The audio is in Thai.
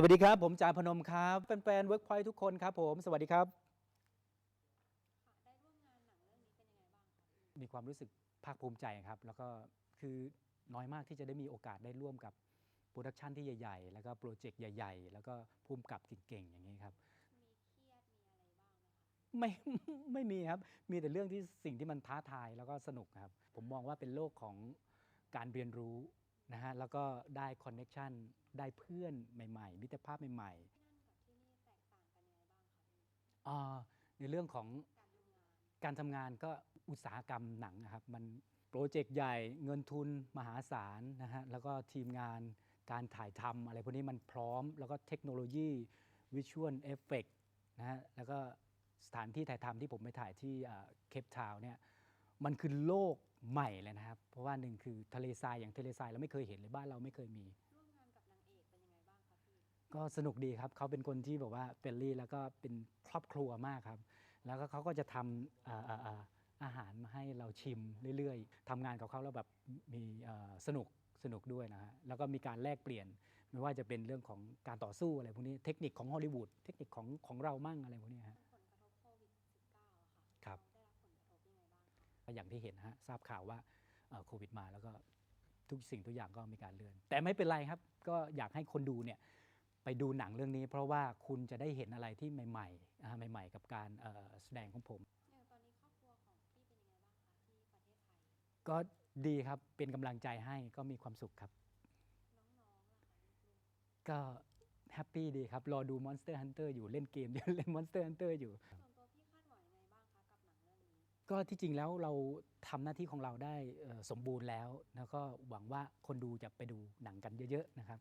สวัสดีครับ ผมจาพนมครับ แฟนๆเวิร์กพอยทุกคนครับผม สวัสดีครับ ได้ร่วมงานหนังเรื่องนี้เป็นยังไงบ้างคะมีความรู้สึกภาคภูมิใจครับ แล้วก็คือน้อยมากที่จะได้มีโอกาสได้ร่วมกับโปรดักชันที่ใหญ่ ๆ แล้วก็โปรเจกต์ใหญ่ ๆ แล้วก็ภูมิกับเก่งๆ อย่างนี้ครับ มีเครียดมีอะไรบ้างไหมคะไม่ ไม่มีครับ มีแต่เรื่องที่สิ่งที่มันท้าทายแล้วก็สนุกครับ ผมมองว่าเป็นโลกของการเรียนรู้ นะฮะแล้วก็ได้คอนเน็ชันได้เพื่อนใหม่ๆ มิตรภาพใหม่ที่นั่นกับที่นี่แตกต่างกันยังไงบ้างคะพี่ๆอ่าในเรื่องของการทำงานการทำงานก็อุตสาหกรรมหนังนะครับ มันโปรเจกต์ใหญ่เงินทุนมหาศาลนะฮะแล้วก็ทีมงานการถ่ายทำอะไรพวกนี้มันพร้อม แล้วก็เทคโนโลยีวิชวลเอฟเฟกนะฮะแล้วก็สถานที่ถ่ายทำที่ผมไปถ่ายที่เคปทาวน์เนี่ยมันคือโลก ใหม่เลยนะครับ เพราะว่าหนึ่งคือทะเลทรายอย่างทะเลทรายเราไม่เคยเห็นเลยบ้านเราไม่เคยมี ร่วมงานกับนางเอกเป็นยังไงบ้างคะพี่ก็สนุกดีครับเขาเป็นคนที่แบบว่าเฟรนลี่แล้วก็เป็นครอบครัวมากครับ แล้วก็เขาก็จะทำอ่าอ่าอ่าอาหารมาให้เราชิมเรื่อยๆทำงานกับเขาแล้วแบบมีเอ่อสนุกสนุกด้วยนะฮะแล้วก็มีการแลกเปลี่ยน ไม่ว่าจะเป็นเรื่องของการต่อสู้อะไรพวกนี้เทคนิคของฮอลลีวูดเทคนิคของของเรามั่งอะไรพวกนี้ฮะ อย่างที่เห็นนะฮะทราบข่าวว่าเอ่อโควิดมาแล้วก็ทุกสิ่งทุกอย่างก็มีการเลื่อน แต่ไม่เป็นไรครับ ก็อยากให้คนดูเนี่ยไปดูหนังเรื่องนี้ เพราะว่าคุณจะได้เห็นอะไรที่ใหม่ๆนะฮะใหม่ ๆ กับการเอ่อแสดงของผมอย่างตอนนี้ครอบครัวของพี่เป็นยังไงบ้างคะที่ประเทศไทยก็ดีครับเป็นกำลังใจให้ก็มีความสุขครับน้องๆล่ะคะลูกก็แฮปปี้ดีครับ รอดู Monster Hunter อยู่เล่นเกมอยู่เล่น Monster Hunter อยู่ ก็ที่จริงแล้วเราทำหน้าที่ของเราได้สมบูรณ์แล้ว แล้วก็หวังว่าคนดูจะไปดูหนังกันเยอะๆนะครับ